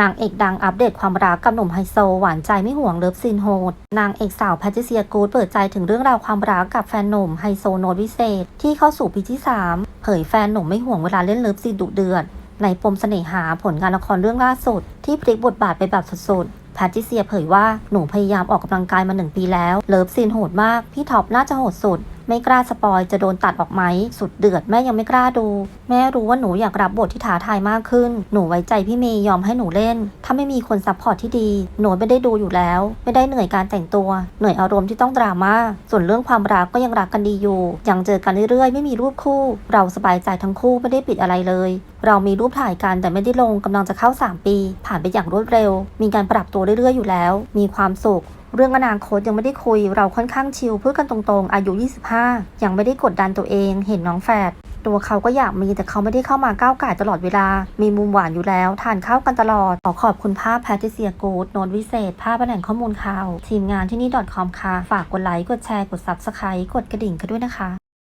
นางเอกดังอัปเดตความรักกับหนุ่มไฮโซ หวานใจไม่ห่วงเลิฟซีนโหด นางเอกสาวแพทริเซียกูดเปิดใจถึงเรื่องราวความรักกับแฟนหนุ่มไฮโซโนตวิเศษ ที่เข้าสู่ปีที่ 3 เผยแฟนหนุ่มไม่ห่วงเวลาเล่นเลิฟซีนดุเดือด ในปมเสน่หาผลงานละครเรื่องล่าสุด ที่พลิกบทบาทไปแบบสุดๆแพทริเซียเผยว่าหนูพยายามออกกำลังกายมาหนึ่งปีแล้ว เลิฟซีนโหดมากพี่ท็อปน่าจะโหดสุด ไม่กล้าสปอยจะโดนตัดออกไหม สุดเดือดแม่ยังไม่กล้าดู แม่รู้ว่าหนูอยากรับบทที่ท้าทายมากขึ้น หนูไว้ใจพี่เมย์ยอมให้หนูเล่น ถ้าไม่มีคนซัพพอร์ตที่ดี หนูไม่ได้ดูอยู่แล้ว ไม่ได้เหนื่อยการแต่งตัว เหนื่อยอารมณ์ที่ต้องดราม่า ส่วนเรื่องความรักก็ยังรักกันดีอยู่ ยังเจอกันเรื่อยๆ ไม่มีรูปคู่ เราสบายใจทั้งคู่ไม่ได้ปิดอะไรเลย เรามีรูปถ่ายกันแต่ไม่ได้ลงกำลังจะเข้า 3 ปี ผ่านไปอย่างรวดเร็ว มีการปรับตัวเรื่อยๆอยู่แล้ว มีความสุขเรื่องอนาคตยังไม่ได้คุย เราค่อนข้างชิลพูดกันตรงๆ อายุ 25 ยังไม่ได้กดดันตัวเอง เห็นน้องแฝดตัวเขาก็อยากมีแต่เขาไม่ได้เข้ามาก้าวไก่ตลอดเวลา มีมุมหวานอยู่แล้ว ทานข้าวกันตลอด ขอขอบคุณภาพแพทริเซียกูดโนตวิเศษ ภาพแหล่งข้อมูลข่าว ทีมงานที่นี่ .com ค่ะ ฝากกดไลค์ กดแชร์ กด subscribe กดกระดิ่งกันด้วยนะคะ